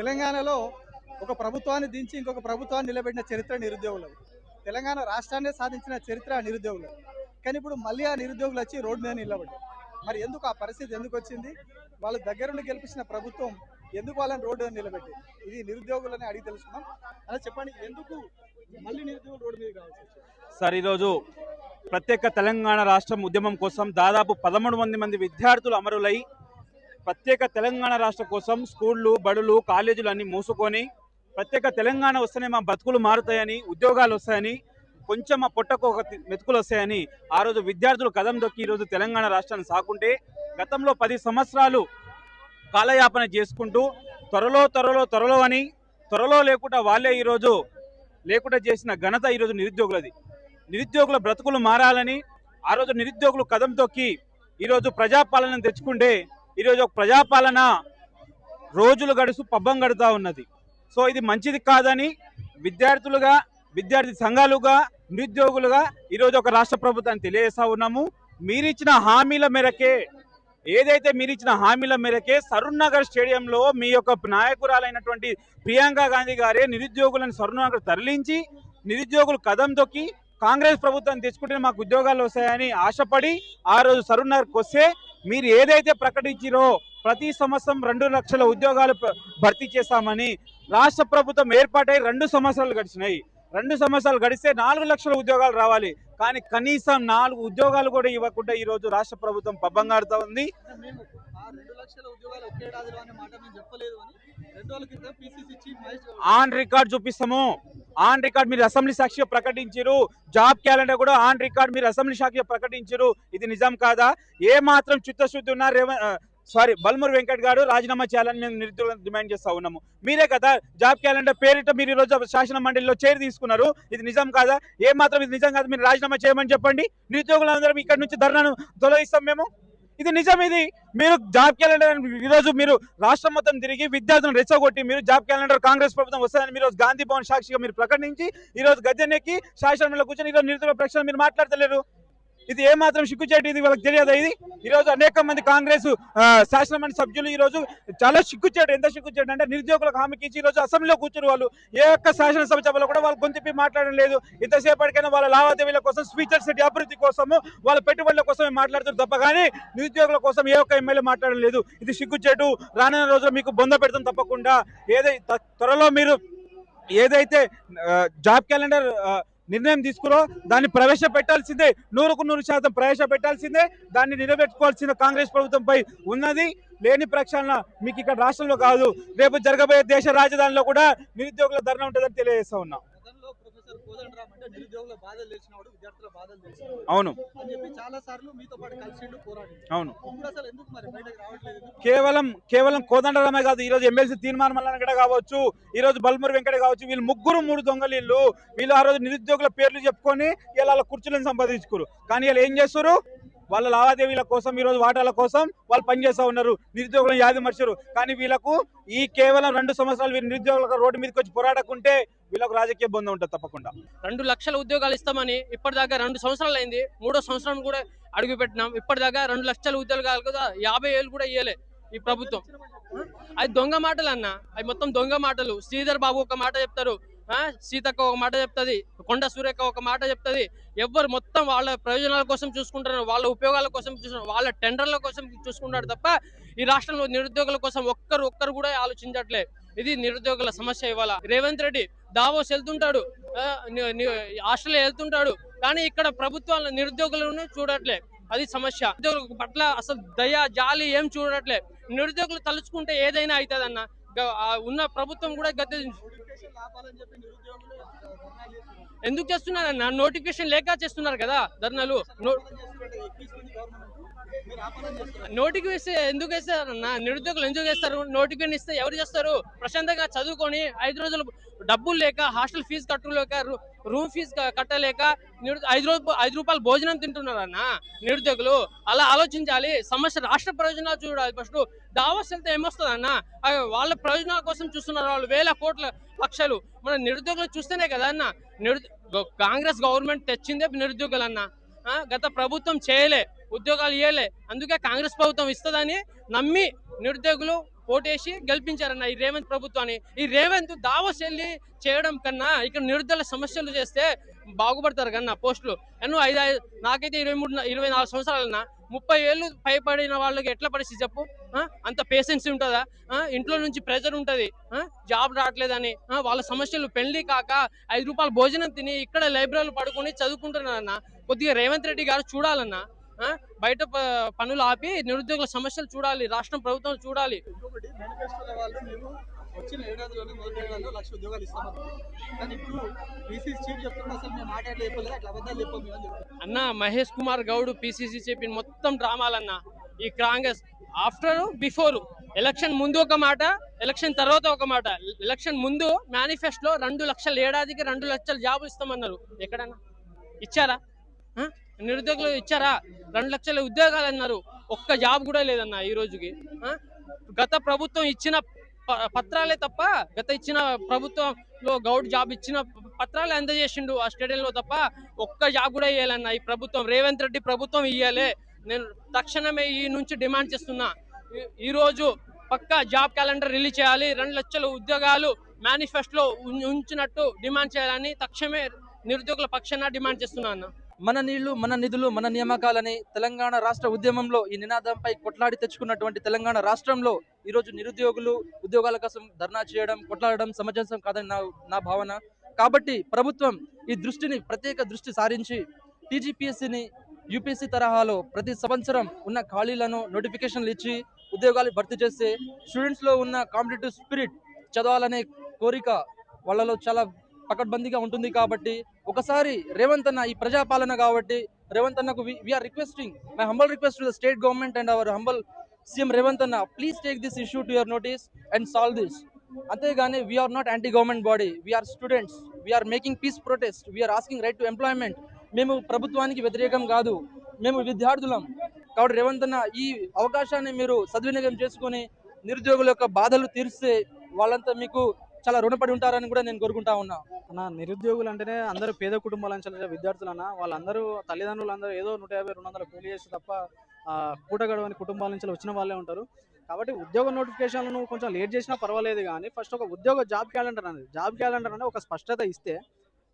తెలంగాణలో ఒక ప్రభుత్వాన్ని దించి ఇంకొక ప్రభుత్వాన్ని నిలబెట్టిన చరిత్ర నిరుద్యోగులది. తెలంగాణ రాష్ట్రాన్ని సాధించిన చరిత్ర నిరుద్యోగులు కానీ ఇప్పుడు మళ్ళీ ఆ నిరుద్యోగులు వచ్చి రోడ్డు మీద నిలబడ్డారు. మరి ఎందుకు ఆ పరిస్థితి ఎందుకు వచ్చింది? వాళ్ళ దగ్గరుండి గెలిపించిన ప్రభుత్వం ఎందుకు వాళ్ళని రోడ్డు మీద నిలబెట్టింది? ఇది నిరుద్యోగులని అడిగి తెలుసుకున్నాం అలా చెప్పండి ఎందుకు మళ్ళీ నిరుద్యోగులు రోడ్డు మీద కావాల్సి సార్ ఈరోజు ప్రత్యేక తెలంగాణ రాష్ట్రం ఉద్యమం కోసం దాదాపు పదమూడు మంది మంది విద్యార్థులు అమరులై ప్రత్యేక తెలంగాణ రాష్ట్రం కోసం స్కూళ్ళు బడులు కాలేజీలు అన్ని మూసుకొని ప్రత్యేక తెలంగాణ వస్తేనే మా బతుకులు మారుతాయని ఉద్యోగాలు వస్తాయని కొంచెం మా పొట్టకు ఒక మెతుకులు వస్తాయని ఆ రోజు విద్యార్థులు కదం దొక్కి ఈరోజు తెలంగాణ రాష్ట్రాన్ని సాకుంటే గతంలో పది సంవత్సరాలు కాలయాపన చేసుకుంటూ త్వరలో త్వరలో త్వరలో అని త్వరలో లేకుండా వాళ్ళే ఈరోజు లేకుండా చేసిన ఘనత ఈరోజు నిరుద్యోగులది. నిరుద్యోగుల బ్రతుకులు మారాలని ఆ రోజు నిరుద్యోగులు కదం తొక్కి ఈరోజు ప్రజాపాలన తెచ్చుకుంటే ఈరోజు ఒక ప్రజాపాలన రోజులు గడుసు పబ్బం గడుతూ ఉన్నది. సో ఇది మంచిది కాదని విద్యార్థులుగా విద్యార్థి సంఘాలుగా నిరుద్యోగులుగా ఈరోజు ఒక రాష్ట్ర ప్రభుత్వాన్ని తెలియజేస్తా ఉన్నాము. మీరిచ్చిన హామీల మేరకే ఏదైతే మీరిచ్చిన హామీల మేరకే సరూర్ స్టేడియంలో మీ యొక్క నాయకురాలైనటువంటి ప్రియాంక గాంధీ గారే నిరుద్యోగులను సరూర్ తరలించి నిరుద్యోగులు కదం తొక్కి కాంగ్రెస్ ప్రభుత్వం తెచ్చుకుంటే మాకు ఉద్యోగాలు వస్తాయని ఆశపడి ఆ రోజు సరుణ్నగర్కి వస్తే మీరు ఏదైతే ప్రకటించిరో ప్రతి సంవత్సరం రెండు లక్షల ఉద్యోగాలు భర్తీ చేస్తామని రాష్ట్ర ప్రభుత్వం ఏర్పాటై రెండు సంవత్సరాలు గడిచినాయి. రెండు సంవత్సరాలు గడిస్తే నాలుగు లక్షల ఉద్యోగాలు రావాలి. కానీ కనీసం నాలుగు ఉద్యోగాలు కూడా ఇవ్వకుండా ఈ రోజు రాష్ట్ర ప్రభుత్వం పబ్బంగాడుతూ ఉంది. ఆన్ రికార్డ్ చూపిస్తాము. ఆన్ రికార్డ్ మీరు అసెంబ్లీ సాక్షిగా ప్రకటించారు జాబ్ క్యాలెండర్ కూడా ఆన్ రికార్డ్ మీరు అసెంబ్లీ సాక్షిగా ప్రకటించారు ఇది నిజం కాదా? ఏ మాత్రం చిత్తశుద్ధి ఉన్నా సారీ బల్మూరు వెంకట్ గారు రాజీనామా చేయాలని మేము నిరుద్యోగులను డిమాండ్ చేస్తా ఉన్నాము. మీరే కదా జాబ్ క్యాలెండర్ పేరిట మీరు ఈ రోజు శాసన మండలిలో చేరి తీసుకున్నారు. ఇది నిజం కాదా? ఏ మాత్రం ఇది నిజం కాదు మీరు రాజీనామా చేయమని చెప్పండి. నిరుద్యోగులందరం ఇక్కడ నుంచి ధర్నాను తొలగిస్తాం మేము. ఇది నిజం ఇది మీరు జాబ్ క్యాలెండర్ ఈరోజు మీరు రాష్ట్రం మొత్తం తిరిగి విద్యార్థులను రెచ్చగొట్టి మీరు జాబ్ క్యాలెండర్ కాంగ్రెస్ ప్రభుత్వం వస్తుందని మీరు గాంధీ భవన్ సాక్షిగా మీరు ప్రకటించి ఈ రోజు గద్దెనెక్కి శాసనమండలి కూర్చొని ఈరోజు నిరుద్యోగ ప్రశ్నలు మీరు మాట్లాడతలేరు. ఇది ఏమాత్రం సిగ్గుచేటు ఇది వాళ్ళకి తెలియదు ఇది? ఈ రోజు అనేక మంది కాంగ్రెస్ శాసనమండలి సభ్యులు ఈ రోజు చాలా సిగ్గుచేటు. ఎంత సిగ్గుచేటు అంటే నిరుద్యోగులకు హామీకి ఇచ్చి ఈ రోజు అసెంబ్లీలో కూర్చుని వాళ్ళు. ఏ ఒక్క శాసనసభ సభలో కూడా వాళ్ళు గొంతుపి మాట్లాడడం లేదు. ఇంతసేపటికైనా వాళ్ళ లావాదేవీల కోసం స్పీచర్ సిటీ అభివృద్ధి కోసము వాళ్ళ పెట్టుబడుల కోసమే మాట్లాడుతారు తప్ప కానీ నిరుద్యోగుల కోసం ఏ ఒక్క ఎమ్మెల్యే మాట్లాడడం లేదు. ఇది సిగ్గుచేటు. రానున్న రోజుల్లో మీకు బొంద పెడతాం తప్పకుండా. ఏదైతే త్వరలో మీరు ఏదైతే జాబ్ క్యాలెండర్ నిర్ణయం తీసుకురో దాన్ని ప్రవేశపెట్టాల్సిందే. నూరుకు నూరు శాతం ప్రవేశపెట్టాల్సిందే. దాన్ని నిలబెట్టుకోవాల్సిన కాంగ్రెస్ ప్రభుత్వంపై ఉన్నది. లేని ప్రక్షాళన మీకు ఇక్కడ రాష్ట్రంలో కాదు. రేపు జరగబోయే దేశ రాజధానిలో కూడా నిరుద్యోగుల ధర్నా ఉంటుందని తెలియజేస్తా ఉన్నాం. అవును. అవును? కేవలం కేవలం కోదండరామే కాదు ఈ రోజు ఎమ్మెల్సీ తీర్మానం కూడా కావచ్చు ఈ రోజు బల్మూరి వెంకట కావచ్చు వీళ్ళు ముగ్గురు మూడు దొంగలీళ్ళు వీళ్ళు. ఆ రోజు నిరుద్యోగుల పేర్లు చెప్పుకొని ఇలా వాళ్ళ కుర్చీలను సంపాదించుకోరు కానీ వీళ్ళు ఏం చేస్తారు వాళ్ళ లావాదేవీల కోసం ఈ రోజు వాటాల కోసం వాళ్ళు పనిచేస్తూ ఉన్నారు. నిరుద్యోగులను యాది మర్చారు కానీ వీళ్ళకు ఈ కేవలం రెండు సంవత్సరాలు వీరు నిరుద్యోగులకు రోడ్డు మీదకి వచ్చి పోరాడకుంటే వీళ్ళకు రాజకీయ బంధం ఉంటుంది తప్పకుండా. రెండు లక్షల ఉద్యోగాలు ఇస్తామని ఇప్పటిదాకా రెండు సంవత్సరాలు అయింది. మూడో సంవత్సరం కూడా అడుగు పెట్టినాం. ఇప్పటిదాకా రెండు లక్షల ఉద్యోగాలు కదా యాభై ఏళ్ళు కూడా ఇయ్యలే ఈ ప్రభుత్వం. అది దొంగ మాటలు అన్న అవి మొత్తం దొంగ మాటలు. శ్రీధర్ బాబు ఒక మాట చెప్తారు. సీతక్క ఒక మాట చెప్తుంది కొండ సూర్యక్క ఒక మాట చెప్తుంది. ఎవ్వరు మొత్తం వాళ్ళ ప్రయోజనాల కోసం చూసుకుంటారు వాళ్ళ ఉపయోగాల కోసం చూసుకుంటారు వాళ్ళ టెండర్ల కోసం చూసుకుంటారు తప్ప ఈ రాష్ట్రంలో నిరుద్యోగుల కోసం ఒక్కరు ఒక్కరు కూడా ఆలోచించట్లే. ఇది నిరుద్యోగుల సమస్య ఇవాళ. రేవంత్ రెడ్డి దావోస్ వెళ్తుంటాడు ఆస్ట్రేలియా వెళ్తుంటాడు కానీ ఇక్కడ ప్రభుత్వాల నిరుద్యోగులను చూడట్లే. అది సమస్య. నిరుద్యోగుల పట్ల అసలు దయ జాలి ఏం చూడట్లే. నిరుద్యోగులు తలుచుకుంటే ఏదైనా అవుతుందన్న. ఉన్న ప్రభుత్వం కూడా గత చేస్తున్నారు. ఎందుకు చేస్తున్నారన్న నోటిఫికేషన్ లేక చేస్తున్నారు కదా ధర్నాలు నోటికి వేస్తే ఎందుకు వేస్తారు అన్న? నిరుద్యోగులు ఎందుకు వేస్తారు? నోటికి ఇస్తే ఎవరు చేస్తారు? ప్రశాంతంగా చదువుకొని ఐదు రోజులు డబ్బులు లేక హాస్టల్ ఫీజు కట్టలేక రూమ్ ఫీజు కట్టలేక ఐదు రోజు ఐదు రూపాయలు భోజనం తింటున్నారన్న నిరుద్యోగులు. అలా ఆలోచించాలి. సమస్య రాష్ట్ర ప్రయోజనాలు చూడాలి ఫస్ట్ దావస్ వెళ్తే ఏమొస్తుంది అన్న? వాళ్ళ ప్రయోజనాల కోసం చూస్తున్నారు వాళ్ళు. వేల కోట్ల లక్షలు. మన నిరుద్యోగులు చూస్తేనే కదా అన్న? నిరు కాంగ్రెస్ గవర్నమెంట్ తెచ్చిందే నిరుద్యోగులు అన్న. ఆ, గత ప్రభుత్వం చేయలే. ఉద్యోగాలు ఇవ్వలే అందుకే కాంగ్రెస్ ప్రభుత్వం ఇస్తుందని నమ్మి నిరుద్యోగులు ఓటేసి గెలిపించారన్న ఈ రేవంత్ ప్రభుత్వాన్ని. ఈ రేవంత్ దావోస్ వెళ్ళి చేయడం కన్నా ఇక్కడ నిరుద్యోగ సమస్యలు చేస్తే బాగుపడతారు కన్నా పోస్టులు. ఎన్నో ఐదు ఐదు నాకైతే ఇరవై మూడు ఇరవై నాలుగు సంవత్సరాలన్నా ముప్పై ఏళ్ళు పైపడిన వాళ్ళకి ఎట్లా పరిస్థితి చెప్పు? అంత పేషెన్స్ ఉంటుందా? ఇంట్లో నుంచి ప్రెజర్ ఉంటుంది. జాబ్ రావట్లేదని. వాళ్ళ సమస్యలు పెళ్ళి కాక ఐదు రూపాయలు భోజనం తిని ఇక్కడ లైబ్రరీలో పడుకొని చదువుకుంటున్నారన్న కొద్దిగా రేవంత్ రెడ్డి గారు చూడాలన్నా బయట పనులు ఆపి నిరుద్యోగుల సమస్యలు చూడాలి రాష్ట్రం ప్రభుత్వం చూడాలి. ఇంకొకటి మేనిఫెస్టోలో వాళ్ళు మేము వచ్చిన ఏడాదిలోనే మొదటి ఏడాదిలో లక్ష ఉద్యోగాలు ఇస్తామన్నారు. కానీ ఇప్పుడు పీసీ చీఫ్ చెప్తున్నా అసలు మేము మాట్లాడలేదు చెప్పలేదు అట్లా అబద్ధాలు చెప్పాము మేము అని చెప్తున్నారు అన్న మహేష్ కుమార్ గౌడ్ పిసిసి చెప్పిన మొత్తం డ్రామాలన్న. ఈ కాంగ్రెస్ ఆఫ్టర్ బిఫోర్ ఎలక్షన్ ముందు ఒక మాట ఎలక్షన్ తర్వాత ఒక మాట. ఎలక్షన్ ముందు మేనిఫెస్టోలో రెండు లక్షల ఏడాదికి రెండు లక్షల జాబ్ ఇస్తామన్నారు. ఎక్కడన్నా? ఇచ్చారా? నిరుద్యోగులు ఇచ్చారా? రెండు లక్షల ఉద్యోగాలు అన్నారు. ఒక్క జాబ్ కూడా లేదన్న ఈ రోజుకి. గత ప్రభుత్వం ఇచ్చిన ప- పత్రాలే తప్ప గత ఇచ్చిన ప్రభుత్వంలో గౌడ్ జాబ్ ఇచ్చిన పత్రాలు అందజేసిండు ఆ స్టేడియంలో తప్ప ఒక్క జాబ్ కూడా ఇవ్వాలన్న ఈ ప్రభుత్వం. రేవంత్ రెడ్డి ప్రభుత్వం ఇవ్వాలి నేను తక్షణమే ఈ నుంచి డిమాండ్ చేస్తున్నా. ఈ- రోజు పక్కా జాబ్ క్యాలెండర్ రిలీజ్ చేయాలి. రెండు లక్షల ఉద్యోగాలు మేనిఫెస్టోలో ఉం- ఉంచినట్టు డిమాండ్ చేయాలని తక్షణమే నిరుద్యోగుల పక్షాన డిమాండ్ చేస్తున్నా అన్న. మన నీళ్ళు మన నిధులు మన నియామకాలని తెలంగాణ రాష్ట్ర ఉద్యమంలో ఈ నినాదంపై కొట్లాడి తెచ్చుకున్నటువంటి తెలంగాణ రాష్ట్రంలో ఈరోజు నిరుద్యోగులు ఉద్యోగాల కోసం ధర్నా చేయడం కొట్లాడడం సమంజసం కాదని నా నా భావన. కాబట్టి ప్రభుత్వం ఈ దృష్టిని ప్రత్యేక దృష్టి సారించి టీజీపీఎస్సీని యూపీఎస్సీ తరహాలో ప్రతి సంవత్సరం ఉన్న ఖాళీలను నోటిఫికేషన్లు ఇచ్చి ఉద్యోగాలు భర్తీ చేస్తే స్టూడెంట్స్లో ఉన్న కాంపిటేటివ్ స్పిరిట్ చదవాలనే కోరిక వాళ్ళలో చాలా పకడ్బందీగా ఉంటుంది కాబట్టి ఒకసారి రేవంత్ అన్న ఈ ప్రజాపాలన కాబట్టి రేవంత్ అన్నకు we're requesting my humble request to the state government and our humble CM Revanth అన్న please take this issue to your notice and solve this అంతేగాని we're not anti government body we're students we're making peace protest we're asking right to employment మేము ప్రభుత్వానికి వ్యతిరేకం కాదు. మేము విద్యార్థులం. కాబట్టి రేవంత్ అన్న ఈ అవకాశాన్ని మీరు సద్వినియోగం చేసుకొని నిరుద్యోగుల యొక్క బాధలు తీర్స్తే వాళ్ళంతా మీకు చాలా రుణపడి ఉంటారని కూడా నేను కోరుకుంటా ఉన్నా. అన్న నిరుద్యోగులు అంటేనే అందరూ పేద కుటుంబాల నుంచి విద్యార్థులన్న విద్యార్థులు అన్న వాళ్ళందరూ తల్లిదండ్రులు అందరూ ఏదో నూట యాభై రెండు వందల కూలి చేసి తప్ప ఆ, గడవని కుటుంబాల నుంచి వచ్చిన వాళ్ళే ఉంటారు. కాబట్టి ఉద్యోగ నోటిఫికేషన్లను కొంచెం లేట్ చేసినా పర్వాలేదు కానీ ఫస్ట్ ఒక ఉద్యోగ జాబ్ క్యాలెండర్ అనేది జాబ్ క్యాలెండర్ అనేది ఒక స్పష్టత ఇస్తే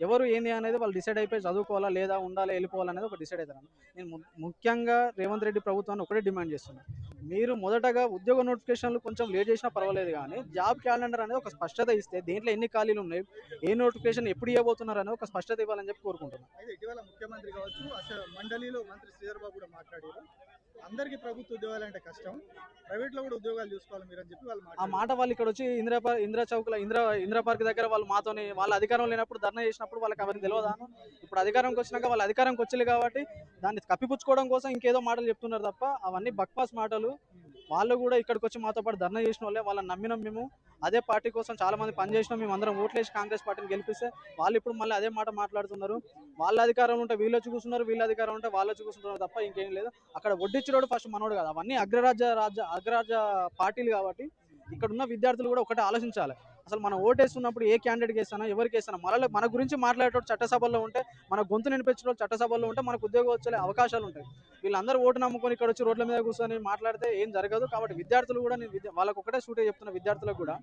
ఎవరు ఏంది అనేది వాళ్ళు డిసైడ్ అయిపోయి చదువుకోవాలా లేదా ఉండాలా వెళ్ళిపోవాలనేది ఒక డిసైడ్ అవుతారు నేను ముఖ్యంగా రేవంత్ రెడ్డి ప్రభుత్వాన్ని ఒకటే డిమాండ్ చేస్తున్నాను మీరు మొదటగా ఉద్యోగ నోటిఫికేషన్లు కొంచెం లేట్ చేసినా పర్వాలేదు కానీ జాబ్ క్యాలెండర్ అనేది ఒక స్పష్టత ఇస్తే దీంట్లో ఎన్ని ఖాళీలు ఉన్నాయి ఏ నోటిఫికేషన్ ఎప్పుడు ఇవ్వబోతున్నారు అనేది ఒక స్పష్టత ఇవ్వాలని చెప్పి కోరుకుంటున్నాను అయితే ఇటీవల ముఖ్యమంత్రి కావచ్చు అసలు మండలిలో మంత్రి శ్రీధర్ బాబు కూడా మాట్లాడారు. అందరికీ ప్రభుత్వ ఉద్యోగాలు అంటే కష్టం. ప్రైవేట్లో కూడా ఉద్యోగాలు చూసుకోవాలి మీరు అని చెప్పి వాళ్ళు ఆ మాట వాళ్ళు ఇక్కడ వచ్చి ఇందిరా ఇందిరా చౌక్లో ఇందిరా ఇందిరా పార్క్ దగ్గర వాళ్ళు మాతోని వాళ్ళ అధికారం లేనప్పుడు ధర్నా చేసినప్పుడు వాళ్ళకి అవన్నీ తెలియదా ఇప్పుడు అధికారంకి వచ్చినాక వాళ్ళ అధికారంకి వచ్చేది కాబట్టి దాన్ని కప్పిపుచ్చుకోవడం కోసం ఇంకేదో మాటలు చెప్తున్నారు తప్ప అవన్నీ బక్వాస్ మాటలు. వాళ్ళు కూడా ఇక్కడికి వచ్చి మాతో పాటు ధర్నా చేసిన వాళ్ళే. వాళ్ళని నమ్మినాం మేము. అదే పార్టీ కోసం చాలా మంది పనిచేసినాం మేము అందరం ఓట్లేసి కాంగ్రెస్ పార్టీని గెలిపిస్తే వాళ్ళు ఇప్పుడు మళ్ళీ అదే మాట మాట్లాడుతున్నారు. వాళ్ళ అధికారం ఉంటే వీళ్ళు వచ్చి కూర్చున్నారు వీళ్ళ అధికారం ఉంటే వాళ్ళు వచ్చి కూర్చున్నారు తప్ప ఇంకేం లేదు. అక్కడ వడ్డించినోడు ఫస్ట్ మనోడు కాదు. అవన్నీ అగ్రరాజ్య రాజ్య అగ్రరాజ్య పార్టీలు కాబట్టి ఇక్కడ ఉన్న విద్యార్థులు కూడా ఒకటే ఆలోచించాలి. అసలు మనం ఓటేస్తున్నప్పుడు ఏ క్యాండిడేట్కి వేస్తానా ఎవరికి వేస్తానా మన మన గురించి మాట్లాడేటోడు చట్టసభల్లో ఉంటే మన గొంతు నినిపించిన చట్టసభల్లో ఉంటే మనకు ఉద్యోగం వచ్చే అవకాశాలు ఉంటాయి. వీళ్ళందరూ ఓటు నమ్ముకొని ఇక్కడ వచ్చి రోడ్ల మీద కూర్చొని మాట్లాడితే ఏం జరగదు. కాబట్టి విద్యార్థులు కూడా నేను విద్య వాళ్ళకు ఒకటే సూటే చెప్తున్న విద్యార్థులకు కూడా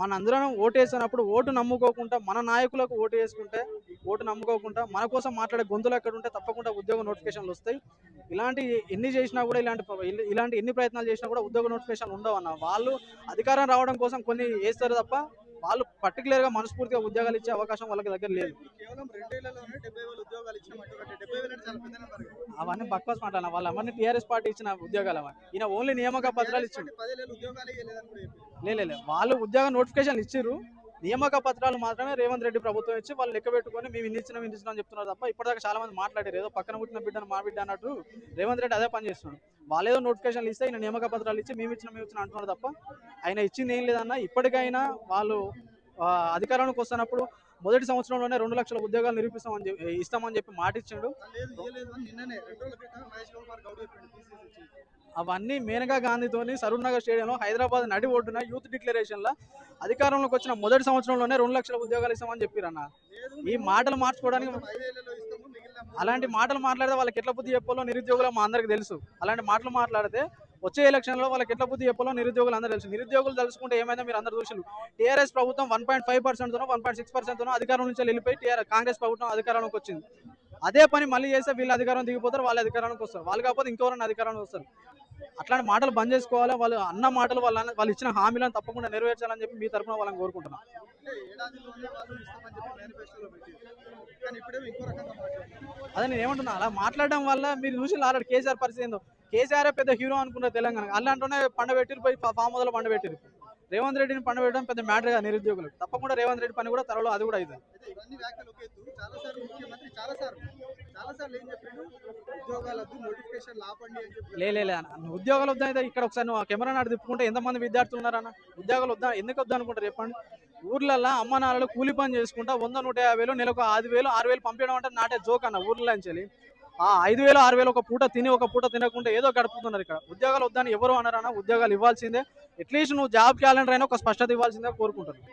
మన అందరం ఓటు వేసినప్పుడు ఓటు నమ్ముకోకుండా మన నాయకులకు ఓటు వేసుకుంటే ఓటు నమ్ముకోకుండా మన కోసం మాట్లాడే గొంతులు ఎక్కడ ఉంటే తప్పకుండా ఉద్యోగ నోటిఫికేషన్లు వస్తాయి. ఇలాంటి ఎన్ని చేసినా కూడా ఇలాంటి ఇలాంటి ఎన్ని ప్రయత్నాలు చేసినా కూడా ఉద్యోగ నోటిఫికేషన్ ఉండవు అన్న. వాళ్ళు అధికారం రావడం కోసం కొన్ని వేస్తారు తప్ప వాళ్ళు పర్టికులర్గా మనస్ఫూర్తిగా ఉద్యోగాలు ఇచ్చే అవకాశం వాళ్ళకి దగ్గర లేదు. అవన్నీ బక్వాస్ మాట్లాడాలి వాళ్ళు అవన్నీ టీఆర్ఎస్ పార్టీ ఇచ్చిన ఉద్యోగాలు అవన్నీ ఈయన ఓన్లీ నియామక పత్రాలు ఇచ్చిండు. లేదు వాళ్ళు ఉద్యోగ నోటిఫికేషన్ ఇచ్చిర్రు. నియామక పత్రాలు మాత్రమే రేవంత్ రెడ్డి ప్రభుత్వం ఇచ్చి వాళ్ళు లెక్క పెట్టుకొని మేము ఇన్ని ఇచ్చినాం ఇన్ని ఇచ్చినాం అని చెప్తున్నారు తప్ప ఇప్పటిదాకా చాలా మంది మాట్లాడారు ఏదో పక్కన పుట్టిన బిడ్డను మా బిడ్డ అన్నట్టు రేవంత్ రెడ్డి అదే పని చేస్తున్నాడు. వాళ్ళు ఏదో నోటిఫికేషన్లు ఇస్తే ఆయన నియామక పత్రాలు ఇచ్చి మేము ఇచ్చిన మేము ఇచ్చిన అంటున్నారు తప్ప ఆయన ఇచ్చింది ఏం లేదన్న. ఇప్పటికైనా వాళ్ళు అధికారానికి వస్తున్నప్పుడు మొదటి సంవత్సరంలోనే రెండు లక్షల ఉద్యోగాలు నిరూపిస్తామని చెప్పి ఇస్తామని చెప్పి మాట ఇచ్చిండు అవన్నీ మేనకా గాంధీతోని సరూర్నగర్ స్టేడియంలో హైదరాబాద్ నడి ఒడ్డున యూత్ డిక్లరేషన్లో అధికారంలోకి వచ్చిన మొదటి సంవత్సరంలోనే రెండు లక్షల ఉద్యోగాలు ఇస్తామని చెప్పారన్న. ఈ మాటలు మార్చుకోవడానికి అలాంటి మాటలు మాట్లాడితే వాళ్ళకి ఎట్లా బుద్ధి చెప్పాలో నిరుద్యోగులు మా అందరికి తెలుసు. అలాంటి మాటలు మాట్లాడితే వచ్చే ఎలక్షన్లో వాళ్ళకి ఎట్లా బుద్ధి చెప్పాలో నిరుద్యోగులు అందరూ తెలుసు. నిరుద్యోగులు తెలుసుకుంటే ఏమైనా మీరు అందరూ చూసారు టీఆర్ఎస్ ప్రభుత్వం వన్ పాయింట్ ఫైవ్ పర్సెంట్తోనో వన్ పాయింట్ సిక్స్ పర్సెంట్తోనో అధికారం నుంచి వెళ్ళిపోయి టీఆర్ఎస్ కాంగ్రెస్ ప్రభుత్వం అధికారంలోకి వచ్చింది. అదే పని మళ్ళీ చేస్తే వీళ్ళు అధికారం దిగిపోతారు వాళ్ళ అధికారానికి వస్తారు. వాళ్ళు కాకపోతే ఇంకెవరైనా అధికారానికి వస్తారు. అట్లాంటి మాటలు బంద్ చేసుకోవాలి. వాళ్ళు అన్న మాటలు వాళ్ళ వాళ్ళు ఇచ్చిన హామీలను తప్పకుండా నెరవేర్చాలని చెప్పి మీ తరఫున వాళ్ళని మాట్లాడుతున్నారు. అదే నేను ఏమంటున్నా అలా మాట్లాడడం వల్ల మీరు చూసి ఆల్రెడీ కేసీఆర్ పరిస్థితి ఏందో. కేసీఆర్ పెద్ద హీరో అనుకున్నారు తెలంగాణ అలాంటూనే పండబెట్టిరు పోయి ఫామ్ మొదలు పండబెట్టిరు. రేవంత్ రెడ్డిని పండబెట్టడం పెద్ద మ్యాటర్ కాదు నిరుద్యోగులకు. తప్పకుండా రేవంత్ రెడ్డి పని కూడా త్వరలో అది కూడా అవుతుంది. అయితే ఇవన్నీ వ్యాఖ్యలు ఒక ఎత్తు. చాలాసార్లు ముఖ్యమంత్రి చాలాసార్లు చాలాసార్లు ఏం చెప్పాడు? ఉద్యోగాలకు నోటిఫికేషన్ ఆపండి అని చెప్పి లే లే, లే అన్న. ఉద్యోగాలు వద్దా అయితే ఇక్కడ ఒకసారి నువ్వు ఆ కెమెరా నాడు తిప్పుకుంటే ఎంతమంది విద్యార్థులు ఉన్నారన్న ఉద్యోగాలు వద్దా? ఎందుకు వద్దా అనుకుంటారు చెప్పండి. ఊర్లల్లో అమ్మ నాన్నలు కూలి పని చేసుకుంటా వంద నూట యాభై వేలు నెలకు ఐదు వేలు ఆరు వేలు పంపించడం అంటే నాటే జోక్ అన్న ఊర్లో నుంచి ఐదు వేలు ఆరు వేలు ఒక పూట తిని ఒక పూట తినకుండా ఏదో గడుపుతున్నారు ఇక్కడ. ఉద్యోగాలు వద్దని ఎవరు అన్నారన్న ఉద్యోగాలు ఇవ్వాల్సిందే. అట్లీస్ట్ నువ్వు జాబ్ క్యాలెండర్ అయినా ఒక స్పష్టత ఇవ్వాల్సిందే కోరుకుంటున్నాను.